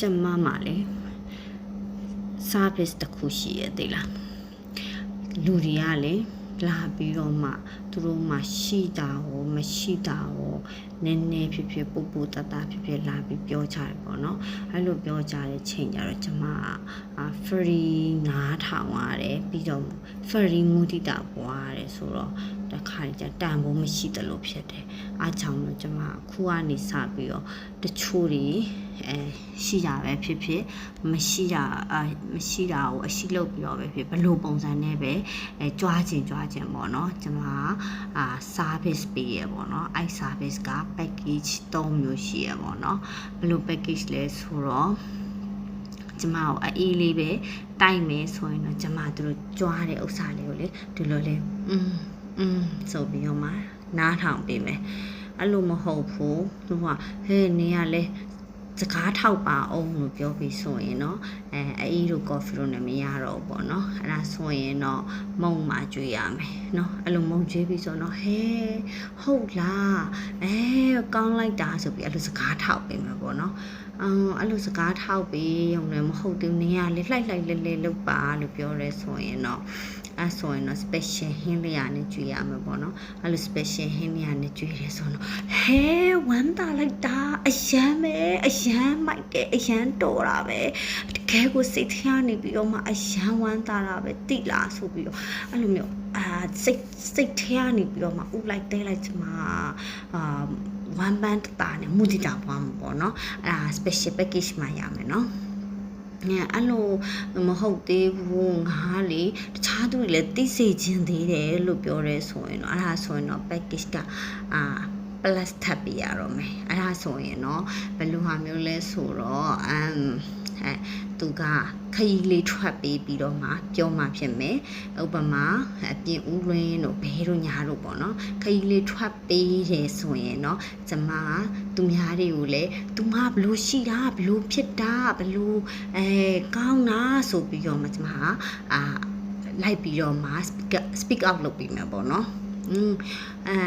ကျမမှာလေ service တစ်ခုရှိရသေးလားလူတွေကလေလာပြီးတော့မှ သူတို့မှရှိတာဟောမရှိတာဟောနည်းနည်းဖြစ်ဖြစ်ပူပူတတဖြစ်ဖြစ်လာပြီးပြောကြတယ်ပေါ့နော်အဲ့လိုပြောကြတဲ့ချိန်ကျတော့ကျမကအာ free 9000ရတယ်ပြီးတော့ free မူတည်တာပွားရတယ်ဆိုတော့တခါကျတန်ဖို့မရှိတယ်လို့ဖြစ်တယ်အားကြောင့်လို့ကျမခုကနေစပြီးတော့တချို့တွေအဲရှိတာပဲဖြစ်ဖြစ်မရှိတာအာမရှိတာကိုအရှိလုပ်ပြီးတော့ပဲဖြစ်ဘယ်လိုပုံစံနဲ့ပဲအဲကြွားခြင်းကြွားခြင်းပေါ့နော်ကျမကအာ service ပေးရပေါ့နော်အဲ့ service က package 3မျိုးရှိရပေါ့နော်ဘယ်လို package လဲဆိုတော့ကျမကိုအေးလေးပဲတိုက်မယ်ဆိုရင်တော့ကျမတို့ကြွားတဲ့ဥစ္စာလေးကိုလေဒီလိုလေးอืมอืมဆိုပြီးတော့မှနားထောင်ပေးမယ်အဲ့လိုမဟုတ်ဘူးသူကဟဲ့နေရလဲ စကားထောက်ပါအောင်လို့ပြောပြီးဆိုရင်เนาะအဲအေးတို့ coffee တို့လည်းမရတော့ဘူးပေါ့เนาะအဲ့ဒါဆိုရင်တော့မုံမှကြွေးရမယ်เนาะအဲ့လိုမုံကြွေးပြီးဆိုတော့ဟဲဟုတ်လားအဲကောင်းလိုက်တာဆိုပြီးအဲ့လိုစကားထောက်ပေးမှာပေါ့เนาะအော်အဲ့လိုစကားထောက်ပြီးရုံနဲ့မဟုတ်သေးဘူးနေရလေလှိုက်လှိုက်လဲလဲလောက်ပါလို့ပြောရဲဆိုရင်တော့ အဲ့ဆိုရင်တော့ special ဟင်းလေးရနဲ့ကြွေးရမှာပေါ့နော်အဲ့လို special ဟင်းလေးရနဲ့ကြွေးရဲဆိုတော့ဟဲဝမ်းသာလိုက်တာအယမ်းပဲအယမ်းမိုက်တယ်အယမ်းတော်တာပဲတကယ်ကိုစိတ်ထဲကနေပြီးတော့မှအယမ်းဝမ်းသာတာပဲတိလားဆိုပြီးတော့အဲ့လိုမျိုးအာစိတ်စိတ်ထဲကနေပြီးတော့မှဥလိုက်တဲလိုက်ချင်မှာအာဝမ်းပန်းတတာနဲ့မူတည်တာပွားမှာပေါ့နော်အဲ့ဒါ special package မှာရမယ်နော် ညအဲ့လိုမဟုတ်သေးဘူးငါလေတခြားသူတွေလည်းသိစေခြင်းသေးတယ်လို့ပြောရဲဆိုရင်တော့အဲ့ဒါဆိုရင်တော့ package ကအာ plus ထပ်ပြရတော့မယ်အဲ့ဒါဆိုရင်တော့ဘယ်လိုဟာမျိုးလဲဆိုတော့အမ် ဟမ်သူကခရီးလေးထွက်ပေးပြီးတော့မှပြောမှဖြစ်မယ်ဥပမာအပြင်ဦးလွင်းတို့ဘဲတို့ညာတို့ပေါ့နော်ခရီးလေးထွက်ပေးတယ်ဆိုရင်တော့ကျမကသူများတွေကိုလည်းသူမဘလို့ရှိတာဘလို့ဖြစ်တာဘလို့အဲကောင်းတာဆိုပြီးတော့မှကျမကအာလိုက်ပြီးတော့မှ speak out speak out လုပ်ပြီးမှာပေါ့နော် อืมအဲ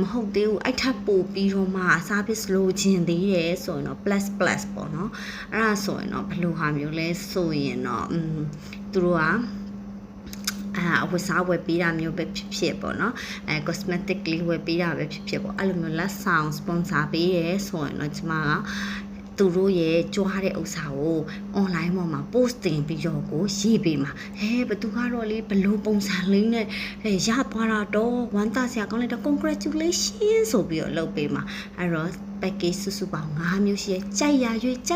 မဟုတ်သေးဘူးအဲ့ထပ်ပို့ပြီးတော့မှ service လိုချင်သေးတယ်ဆိုရင်တော့ plus plus ပေါ့နော်အဲ့ဒါဆိုရင်တော့ဘယ်လိုဟာမျိုးလဲဆိုရင်တော့อืมသူတို့ကအာအဝတ်စားဝယ်ပေးတာမျိုးပဲဖြစ်ဖြစ်ပေါ့နော်အဲ cosmetic လေးဝယ်ပေးတာပဲဖြစ်ဖြစ်ပေါ့အဲ့လိုမျိုးလက်ဆောင် sponsor ပေးရဲဆိုရင်တော့ကျမက သူတို့ရဲ့ကြွားတဲ့ဥစ္စာကို online ပေါ်မှာ post တင်ပြီးတော့ကိုရေးပေးမှာဟဲဘသူကတော့လေဘလို့ပုံစံလေးနဲ့ဟဲရသွားတာတော့ဝမ်းသာစရာကောင်းလိုက်တော့ congratulation ဆိုပြီးတော့လုပ်ပေးမှာအဲ့တော့ package စုစုပေါင်း5မျိုးရှိရဲ့ကြိုက်ရရွေးကြိုက်